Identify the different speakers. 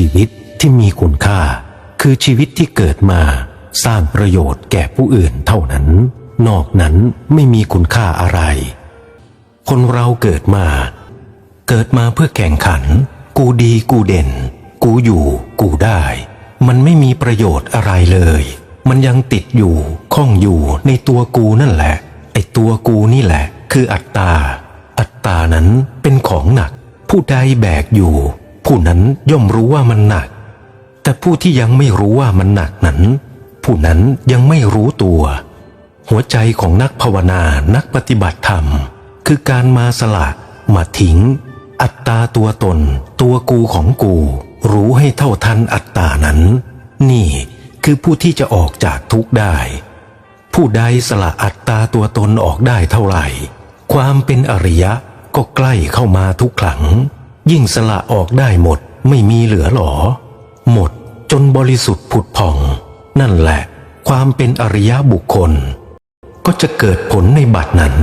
Speaker 1: ชีวิตที่มีคุณค่า คือชีวิตที่เกิดมาสร้างประโยชน์แก่ผู้อื่นเท่านั้น นอกนั้นไม่มีคุณค่าอะไร คนเราเกิดมา เกิดมาเพื่อแข่งขัน กูดีกูเด่น กูอยู่ กูได้ มันไม่มีประโยชน์อะไรเลย มันยังติดอยู่ข้องอยู่ในตัวกูนั่นแหละ ไอตัวกูนี่แหละ คืออัตตา อัตตานั้นเป็นของหนัก ผู้ใดแบกอยู่ ผู้นั้นย่อมรู้ว่ามันหนัก แต่ผู้ที่ยังไม่รู้ว่ามันหนักนั้น ผู้นั้นยังไม่รู้ตัว หัวใจของนักภาวนานักปฏิบัติธรรม คือการมาสละมาทิ้ง อัตตาตัวตน ตัวกูของกู รู้ให้เท่าทันอัตตานั้น นี่คือผู้ที่จะออกจากทุกข์ได้ ผู้ใดสละอัตตาตัวตนออกได้เท่าไหร่ ความเป็นอริยะก็ใกล้เข้ามาทุกครั้ง ยิ่งสละออกได้หมดไม่มีเหลือหรอ หมดจนบริสุทธิ์ผุดผ่อง นั่นแหละ ความเป็นอริยบุคคล ก็จะเกิดผลในบัดนั้น